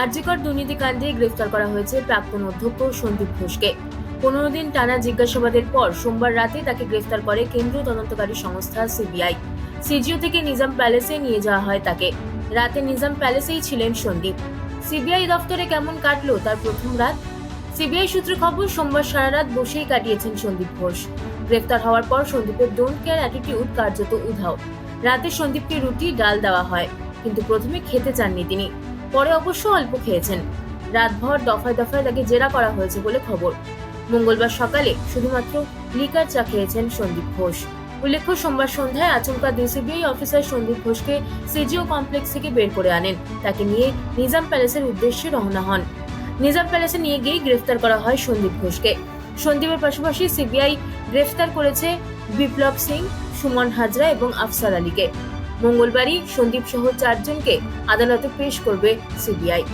আরজিকর দুর্নীতিকাণ্ডে গ্রেফতার করা হয়েছে প্রাক্তন অধ্যক্ষ সন্দীপ ঘোষকে। পনেরো দিন টানা জিজ্ঞাসাবাদের পর সোমবার রাতে তাকে গ্রেফতার করে কেন্দ্রীয় তদন্তকারী সংস্থা সিবিআই। সিজিও থেকে নিজাম প্যালেসে নিয়ে যাওয়া হয় তাকে। রাতে নিজাম প্যালেসেই ছিলেন সন্দীপ। সিবিআই দফতরে কেমন কাটলো তার প্রথম রাত? সিবিআই সূত্রে খবর, সোমবার সারা রাত বসেই কাটিয়েছেন সন্দীপ ঘোষ। গ্রেফতার হওয়ার পর সন্দীপের ডোন্ট কেয়ার অ্যাটিটিউড কার্যত উধাও। রাতে সন্দীপকে রুটি, ডাল দেওয়া হয়, কিন্তু প্রথমে খেতে চাননি তিনি। পরে অবশ্য অল্প খেয়েছেন। রাতভর দফায় দফায় তাকে জেরা করা হয়েছে বলে খবর। মঙ্গলবার সকালে শুধুমাত্র লিকার চা খেয়েছেন সন্দীপ ঘোষ। উল্লেখ্য, সোমবার সন্ধ্যায় আচমকা দুই সিবিআই অফিসার সন্দীপ ঘোষকে সিজিও কমপ্লেক্স থেকে বের করে আনেন। তাকে নিয়ে নিজাম প্যালেসের উদ্দেশ্যে রওনা হন। নিজাম প্যালেসে নিয়ে গিয়ে গ্রেফতার করা হয় সন্দীপ ঘোষকে। সন্দীপের পাশাপাশি সিবিআই গ্রেফতার করেছে বিপ্লব সিং, সুমন হাজরা এবং আফসার আলীকে। মঙ্গলবারই সন্দীপ সহ চারজনকে আদালতে পেশ করবে সিবিআই।